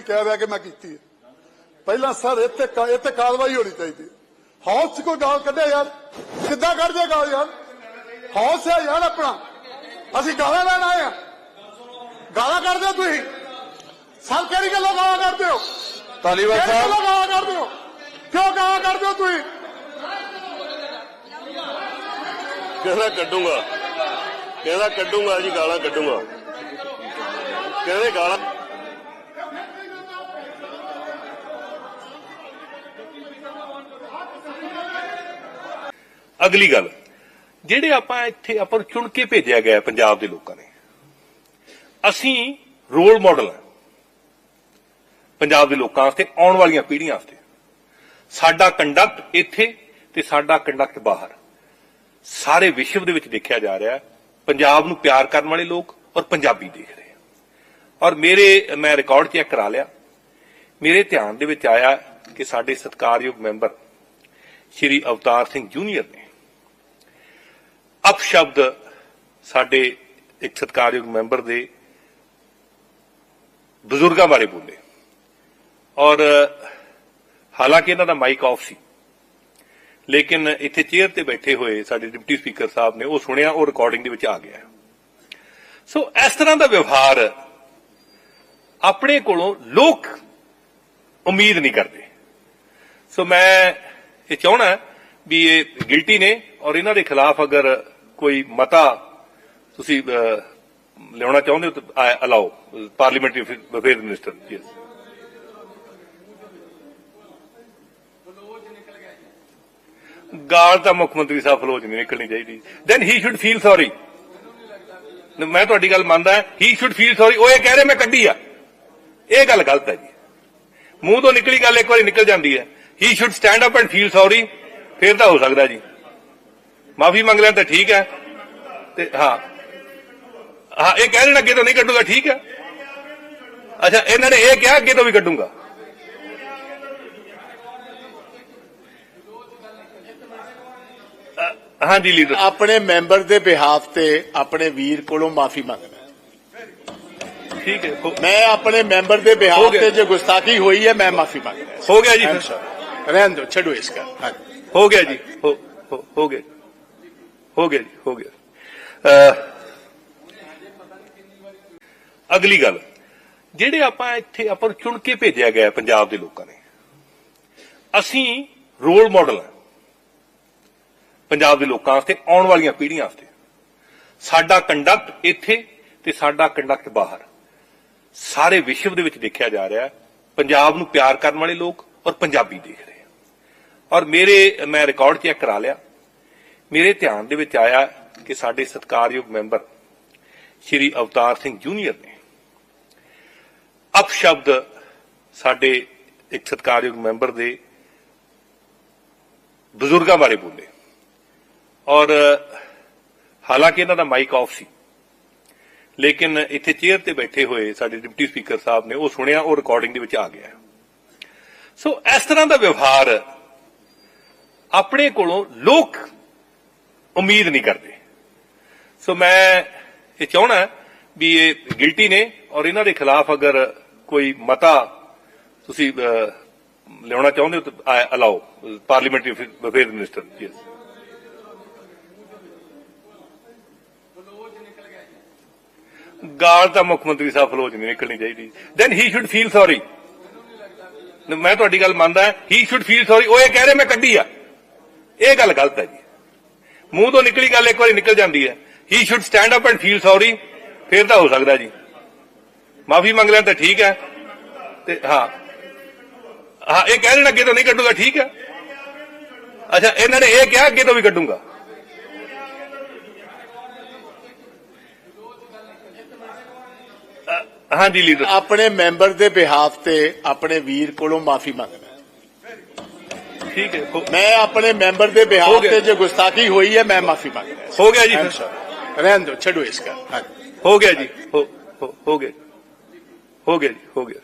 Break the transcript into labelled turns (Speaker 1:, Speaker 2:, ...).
Speaker 1: ਕਹਿ ਰਿਹਾ ਕਿ ਮੈਂ ਕੀਤੀ ਹੈ। ਪਹਿਲਾਂ ਸਰ ਇੱਥੇ ਇੱਥੇ ਕਾਰਵਾਈ ਹੋਣੀ ਚਾਹੀਦੀ ਹੈ। ਹੌਸ 'ਚ ਕੋਈ ਗਾਲ ਕੱਢਿਆ ਯਾਰ? ਕਿੱਦਾਂ ਕੱਢਦੇ ਗਾਲ ਯਾਰ? ਹੌਸ ਹੈ ਯਾਰ ਆਪਣਾ। ਅਸੀਂ ਗਾਲਾਂ ਲੈਣ ਆਏ ਆ। ਗਾਲਾਂ ਕੱਢਦੇ ਤੁਸੀਂ? ਸਰ ਕਿਹੜੀ ਗੱਲੋਂ ਗਾਲਾਂ ਕੱਢਦੇ ਹੋ? ਕਿਹੜੀ
Speaker 2: ਸਾਹਿਬ।
Speaker 1: ਗੱਲੋਂ ਗਾਲਾਂ ਕੱਢਦੇ ਹੋ? ਕਿਉਂ ਗਾਲਾਂ ਕੱਢਦੇ ਹੋ ਤੁਸੀਂ?
Speaker 2: ਕਹਿੰਦਾ ਕੱਢੂੰਗਾ? ਕਹਿੰਦਾ ਕੱਢੂੰਗਾ ਜੀ ਗਾਲਾਂ ਕੱਢੂੰਗਾ? ਕਹਿੰਦੇ ਗਾਲਾਂ
Speaker 3: ਅਗਲੀ ਗੱਲ। ਜਿਹੜੇ ਆਪਾਂ ਇੱਥੇ ਆਪਾਂ ਨੂੰ ਚੁਣ ਕੇ ਭੇਜਿਆ ਗਿਆ ਪੰਜਾਬ ਦੇ ਲੋਕਾਂ ਨੇ, ਅਸੀਂ ਰੋਲ ਮਾਡਲ ਹਾਂ। ਪੰਜਾਬ ਦੇ ਲੋਕਾਂ ਵਾਸਤੇ, ਆਉਣ ਵਾਲੀਆਂ ਪੀੜ੍ਹੀਆਂ ਵਾਸਤੇ। ਸਾਡਾ ਕੰਡਕਟ ਇੱਥੇ ਤੇ ਸਾਡਾ ਕੰਡਕਟ ਬਾਹਰ। ਸਾਰੇ ਵਿਸ਼ਵ ਦੇ ਵਿੱਚ ਦੇਖਿਆ ਜਾ ਰਿਹਾ ਪੰਜਾਬ ਨੂੰ ਪਿਆਰ ਕਰਨ ਵਾਲੇ ਲੋਕ ਔਰ ਪੰਜਾਬੀ ਦੇਖ ਰਹੇ ਔਰ ਮੇਰੇ, ਮੈਂ ਰਿਕਾਰਡ ਚੈੱਕ ਕਰਾ ਲਿਆ। ਮੇਰੇ ਧਿਆਨ ਦੇ ਵਿੱਚ ਆਇਆ ਕਿ ਸਾਡੇ ਸਤਿਕਾਰਯੋਗ ਮੈਂਬਰ ਸ਼੍ਰੀ ਅਵਤਾਰ ਸਿੰਘ ਜੂਨੀਅਰ ਨੇ ਅਪਸ਼ਬਦ ਸਾਡੇ ਇੱਕ ਸਤਿਕਾਰਯੋਗ ਮੈਂਬਰ ਦੇ ਬਜ਼ੁਰਗਾਂ ਬਾਰੇ ਬੋਲੇ। ਔਰ ਹਾਲਾਂਕਿ ਇਹਨਾਂ ਦਾ ਮਾਈਕ ਆਫ ਸੀ, ਲੇਕਿਨ ਇੱਥੇ ਚੇਅਰ ਤੇ ਬੈਠੇ ਹੋਏ ਸਾਡੇ ਡਿਪਟੀ ਸਪੀਕਰ ਸਾਹਿਬ ਨੇ ਉਹ ਸੁਣਿਆ, ਉਹ ਰਿਕਾਰਡਿੰਗ ਦੇ ਵਿੱਚ ਆ ਗਿਆ। ਸੋ ਇਸ ਤਰ੍ਹਾਂ ਦਾ ਵਿਵਹਾਰ ਆਪਣੇ ਕੋਲੋਂ ਲੋਕ ਉਮੀਦ ਨਹੀਂ ਕਰਦੇ। ਸੋ ਮੈਂ ਇਹ ਚਾਹਣਾ ਵੀ ਇਹ ਗਿਲਟੀ ਨੇ ਔਰ ਇਹਨਾਂ ਦੇ ਖਿਲਾਫ ਅਗਰ ਕੋਈ ਮਤਾ ਤੁਸੀਂ ਲਿਆਉਣਾ ਚਾਹੁੰਦੇ ਹੋ ਤਾਂ ਅਲਾਓ ਪਾਰਲੀਮੈਂਟਰੀ ਅਫੇਅਰ ਮਿਨਿਸਟਰ ਜੀ ਗਾਲ ਤਾਂ ਮੁੱਖ ਮੰਤਰੀ ਸਾਹਿਬ ਫਲੋਜ ਨਹੀਂ ਨਿਕਲਣੀ ਚਾਹੀਦੀ। Then he should feel sorry ਮੈਂ ਤੁਹਾਡੀ ਗੱਲ ਮੰਨਦਾ ਹੀ। ਸ਼ੁੱਡ ਫੀਲ ਸੌਰੀ ਉਹ ਇਹ ਕਹਿ ਰਹੇ, ਮੈਂ ਕੱਢੀ ਆ। ਇਹ ਗੱਲ ਗਲਤ ਹੈ ਜੀ। ਮੂੰਹ ਤੋਂ ਨਿਕਲੀ ਗੱਲ ਇੱਕ ਵਾਰੀ ਨਿਕਲ ਜਾਂਦੀ ਹੈ। He should stand up and feel sorry ਫਿਰ ਤਾਂ ਹੋ ਸਕਦਾ ਜੀ। ਮਾਫੀ ਮੰਗ ਲੈਣ ਤਾਂ ਠੀਕ ਹੈ ਤੇ ਹਾਂ ਹਾਂ ਇਹ ਕਹਿ ਰਹੇ ਨੇ ਅੱਗੇ ਤੋਂ ਨਹੀਂ ਕੱਢੂਗਾ ਠੀਕ ਹੈ ਅੱਛਾ ਇਹਨਾਂ ਨੇ ਇਹ ਕਿਹਾ ਅੱਗੇ ਤੋਂ ਵੀ ਕੱਢੂਗਾ ਅ, ਹਾਂਜੀ ਲੀਡਰ
Speaker 4: ਆਪਣੇ ਮੈਂਬਰ ਦੇ ਬਿਹਾਫ ਤੇ ਆਪਣੇ ਵੀਰ ਕੋਲੋਂ ਮਾਫੀ ਮੰਗਦਾ
Speaker 3: ਠੀਕ ਹੈ ਹੋ-
Speaker 4: ਮੈਂ ਆਪਣੇ ਮੈਂਬਰ ਦੇ
Speaker 3: ਹੋ
Speaker 4: ਬਿਹਾਫ
Speaker 3: ਗਿਆ।
Speaker 4: ਤੇ ਜੋ ਗੁਸਤਾਖੀ ਹੋਈ ਹੈ ਮੈਂ ਮਾਫੀ ਮੰਗਦਾ
Speaker 3: ਹੋ ਗਿਆ ਜੀ
Speaker 4: I'm
Speaker 3: ਫਿਰ।
Speaker 4: sorry. ਰਹਿਣ ਦਿਓ ਛੱਡੋ ਇਸ ਕਰ ਹਾਂਜੀ।
Speaker 3: ਹੋ ਗਿਆ ਜੀ ਹੋ ਹੋ- ਹੋ ਗਿਆ ਹੋ ਗਿਆ ਜੀ, ਹੋ ਗਿਆ। ਅਗਲੀ ਗੱਲ। ਜਿਹੜੇ ਆਪਾਂ ਇੱਥੇ ਆਪਾਂ ਨੂੰ ਚੁਣ ਕੇ ਭੇਜਿਆ ਗਿਆ ਪੰਜਾਬ ਦੇ ਲੋਕਾਂ ਨੇ, ਅਸੀਂ ਰੋਲ ਮਾਡਲ ਹਾਂ। ਪੰਜਾਬ ਦੇ ਲੋਕਾਂ ਵਾਸਤੇ, ਆਉਣ ਵਾਲੀਆਂ ਪੀੜ੍ਹੀਆਂ ਵਾਸਤੇ। ਸਾਡਾ ਕੰਡਕਟ ਇੱਥੇ ਤੇ ਸਾਡਾ ਕੰਡਕਟ ਬਾਹਰ। ਸਾਰੇ ਵਿਸ਼ਵ ਦੇ ਵਿੱਚ ਦੇਖਿਆ ਜਾ ਰਿਹਾ ਪੰਜਾਬ ਨੂੰ ਪਿਆਰ ਕਰਨ ਵਾਲੇ ਲੋਕ ਔਰ ਪੰਜਾਬੀ ਦੇਖ ਰਹੇ ਆ ਔਰ ਮੇਰੇ, ਮੈਂ ਰਿਕਾਰਡ ਚੈੱਕ ਕਰਾ ਲਿਆ ਮੇਰੇ ਧਿਆਨ ਦੇ ਵਿੱਚ ਆਇਆ ਕਿ ਸਾਡੇ ਸਤਿਕਾਰਯੋਗ ਮੈਂਬਰ ਸ਼੍ਰੀ ਅਵਤਾਰ ਸਿੰਘ ਜੂਨੀਅਰ ਨੇ। ਅਪਸ਼ਬਦ ਸਾਡੇ ਇੱਕ ਸਤਿਕਾਰਯੋਗ ਮੈਂਬਰ ਦੇ ਬਜ਼ੁਰਗਾਂ ਬਾਰੇ ਬੋਲੇ। ਔਰ ਹਾਲਾਂਕਿ ਇਹਨਾਂ ਦਾ ਮਾਈਕ ਆਫ ਸੀ, ਲੇਕਿਨ ਇੱਥੇ ਚੇਅਰ ਤੇ ਬੈਠੇ ਹੋਏ ਸਾਡੇ ਡਿਪਟੀ ਸਪੀਕਰ ਸਾਹਿਬ ਨੇ ਉਹ ਸੁਣਿਆ, ਉਹ ਰਿਕਾਰਡਿੰਗ ਦੇ ਵਿੱਚ ਆ ਗਿਆ। ਸੋ ਇਸ ਤਰ੍ਹਾਂ ਦਾ ਵਿਵਹਾਰ ਆਪਣੇ ਕੋਲੋਂ ਲੋਕ ਉਮੀਦ ਨਹੀਂ ਕਰਦੇ। ਸੋ ਮੈਂ ਇਹ ਚਾਹਣਾ ਵੀ ਇਹ ਗਿਲਟੀ ਨੇ ਔਰ ਇਹਨਾਂ ਦੇ ਖਿਲਾਫ ਅਗਰ ਕੋਈ ਮਤਾ ਤੁਸੀਂ ਲਿਆਉਣਾ ਚਾਹੁੰਦੇ ਹੋ ਤਾਂ allow parliamentary affair minister yes ਗਾਲ ਤਾਂ ਮੁੱਖ ਮੰਤਰੀ ਸਾਹਿਬ ਫਲੋਜ ਨਹੀਂ ਨਿਕਲਣੀ ਚਾਹੀਦੀ। Then he should feel sorry ਮੈਂ ਤੁਹਾਡੀ ਗੱਲ ਮੰਨਦਾ ਹੀ ਸ਼ੁਡ ਫੀਲ ਸੌਰੀ ਉਹ ਇਹ ਕਹਿ ਰਹੇ, ਮੈਂ ਕੱਢੀ ਆ। ਇਹ ਗੱਲ ਗਲਤ ਹੈ ਜੀ। ਮੂੰਹ ਤੋਂ ਨਿਕਲੀ ਗੱਲ ਇੱਕ ਵਾਰੀ ਨਿਕਲ ਜਾਂਦੀ ਹੈ। He should stand up and feel sorry ਫਿਰ ਤਾਂ ਹੋ ਸਕਦਾ ਜੀ। ਮਾਫੀ ਮੰਗ ਲੈਣ ਤਾਂ ਠੀਕ ਹੈ। ਤੇ ਹਾਂ। ਹਾਂ, ਇਹ ਕਹਿ ਰਹੇ ਅੱਗੇ ਤੋਂ ਨਹੀਂ ਕੱਢੂਗਾ, ਠੀਕ ਹੈ। ਅੱਛਾ, ਇਹਨਾਂ ਨੇ ਇਹ ਕਿਹਾ, ਅੱਗੇ ਤੋਂ ਵੀ ਕੱਢੂਗਾ। ਹਾਂਜੀ ਲੀਡਰ
Speaker 4: ਆਪਣੇ ਮੈਂਬਰ ਦੇ ਬਿਹਾਫ ਤੇ ਆਪਣੇ ਵੀਰ ਕੋਲੋਂ ਮਾਫੀ ਮੰਗਦਾ
Speaker 3: ਠੀਕ ਹੈ।
Speaker 4: ਮੈਂ ਆਪਣੇ ਮੈਂਬਰ ਦੇ
Speaker 3: ਗਿਆ।
Speaker 4: ਤੇ ਜੋ। ਗੁਸਤਾਖੀ ਹੋਈ ਹੈ ਮੈਂ ਮਾਫੀ ਮੰਗਦਾ
Speaker 3: ਹੋ। ਗਿਆ ਜੀ.
Speaker 4: ਰਹਿਣ ਦਿਓ ਛੱਡੋ ਇਸ ਹਾਂਜੀ।
Speaker 3: ਹੋ ਗਿਆ ਜੀ। ਹੋ ਗਿਆ। ਹੋ ਗਿਆ ਜੀ ਹੋ ਗਿਆ।